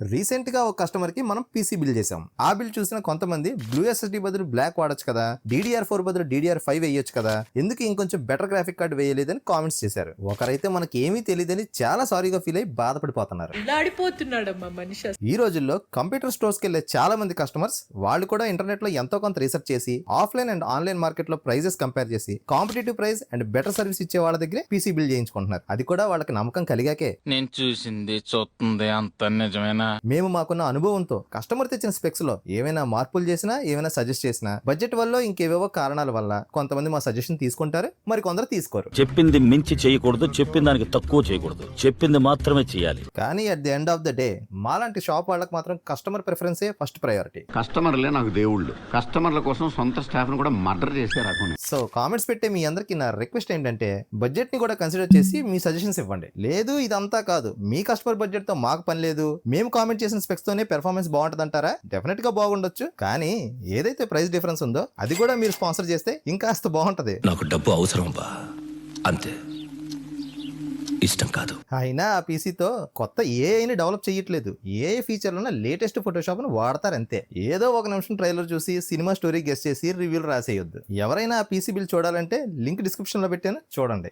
రీసెంట్గా ఒక కస్టమర్కి మనం పీసీ బిల్ చేసాం ఆ బిల్ చూసిన కొంతమంది బ్లూ ఎస్ఎస్డి బదులు బ్లాక్ వాడొచ్చు కదా డిడిఆర్ ఫోర్ బదులు డిడిఆర్ ఫైవ్ వేయొచ్చు కదా ఎందుకు ఇంకొంచెం బెటర్ గ్రాఫిక్ కార్డ్ వేయలేదని కామెంట్స్ చేశారు. ఒకరైతే మనకి ఏమీ తెలియదని చాలా సారీగా ఫీల్ అయ్యి బాధపడిపోతున్నారు. ఈ రోజుల్లో కంప్యూటర్ స్టోర్స్కి వెళ్ళే చాలా మంది కస్టమర్స్ వాళ్ళు కూడా ఇంటర్నెట్లో ఎంతో కొంత రీసెర్చ్ చేసి ఆఫ్లైన్ అండ్ ఆన్లైన్ మార్కెట్లో ప్రైజెస్ కంపేర్ చేసి competitive price and better service ఇచ్చే వాళ్ళ దగ్గరే పీసీ బిల్ చేయించుకుంటున్నారు. అది కూడా వాళ్ళకి నమ్మకం కలిగాకే. నేను చూసింది చూస్తుంది అంత నిజమేనా? మేము మాకున్న అనుభవంతో కస్టమర్ తెచ్చిన స్పెక్స్లో ఏమైనా మార్పులు చేసినా ఏమైనా సజెస్ట్ చేసినా బడ్జెట్ వల్ల ఇంకేవేవో కారణాల వల్ల కొంతమంది మా సజెషన్ తీసుకుంటారు మరి కొందరు తీసుకోరు. చెప్పింది మించి చేయకూడదు చెప్పిన దానికి తక్కువ చేయకూడదు. చెప్పింది మాత్రమే చేయాలి. కానీ at the end of the day మాలాంటి షాప్ వాళ్ళకి మాత్రం కస్టమర్ ప్రిఫరెన్సే ఫస్ట్ ప్రయారిటీ కస్టమర్లే నాకు దేవుళ్ళు. కస్టమర్ల కోసం సొంత స్టాఫ్ను కూడా మర్డర్ చేసే రకం సో కామెంట్స్ పెట్టే మీ అందరికి నా రిక్వెస్ట్ ఏంటంటే బడ్జెట్ని కూడా కన్సిడర్ చేసి మీ సజెషన్స్ ఇవ్వండి. లేదు ఇదంతా కాదు. మీ కస్టమర్ బడ్జెట్తో మాకు పని లేదు. మేము కామెంట్ చేసిన స్పెక్స్ తోనే పెర్ఫార్మెన్స్ బాగుంటుంది అంటారా డెఫినెట్గా బాగుండొచ్చు. కానీ ఏదైతే ప్రైస్ డిఫరెన్స్ ఉందో అది కూడా మీరు స్పాన్సర్ చేస్తే ఇంకాస్త బాగుంటది. నాకు డబ్బు అవసరం బా అంతే. ఇష్టం కాదు. అయినా ఆ పీసీతో కొత్త ఏఐని డెవలప్ చేయట్లేదు ఏ ఫీచర్లను లేటెస్ట్ ఫోటోషాప్ను వాడతారంతే. ఏదో ఒక నిమిషం ట్రైలర్ చూసి సినిమా స్టోరీ గెస్ట్ చేసి రివ్యూలు రాసేయొద్దు. ఎవరైనా ఆ పీసీ బిల్ చూడాలంటే లింక్ డిస్క్రిప్షన్లో పెట్టాను. చూడండి.